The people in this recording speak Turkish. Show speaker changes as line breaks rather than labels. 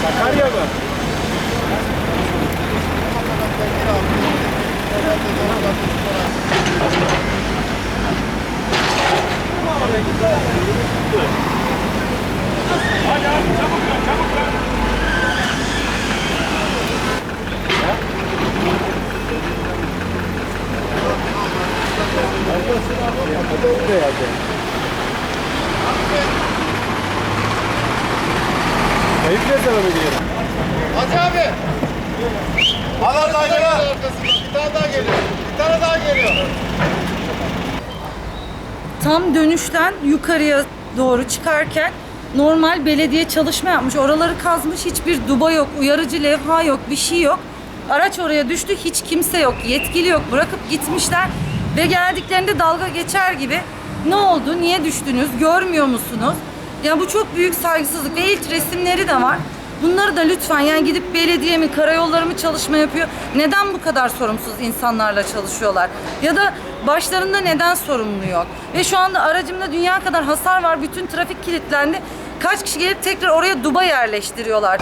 Sakarya mı? Hadi abi çabuk ver, çabuk ver. Kayıp ne zaman ödeyelim?
Hacı abi. Hala daha geliyor. Bir tane daha geliyor. Bir tane daha geliyor.
Tam dönüşten yukarıya doğru çıkarken normal belediye çalışma yapmış. Oraları kazmış. Hiçbir duba yok, uyarıcı levha yok, bir şey yok. Araç oraya düştü. Hiç kimse yok, yetkili yok. Bırakıp gitmişler ve geldiklerinde dalga geçer gibi ne oldu, niye düştünüz, görmüyor musunuz? Ya bu çok büyük saygısızlık ve ilk resimleri de var. Bunları da lütfen yani gidip belediye mi, karayolları mı çalışma yapıyor? Neden bu kadar sorumsuz insanlarla çalışıyorlar? Ya da başlarında neden sorumlu yok? Ve şu anda aracımda dünya kadar hasar var. Bütün trafik kilitlendi. Kaç kişi gelip tekrar oraya duba yerleştiriyorlar.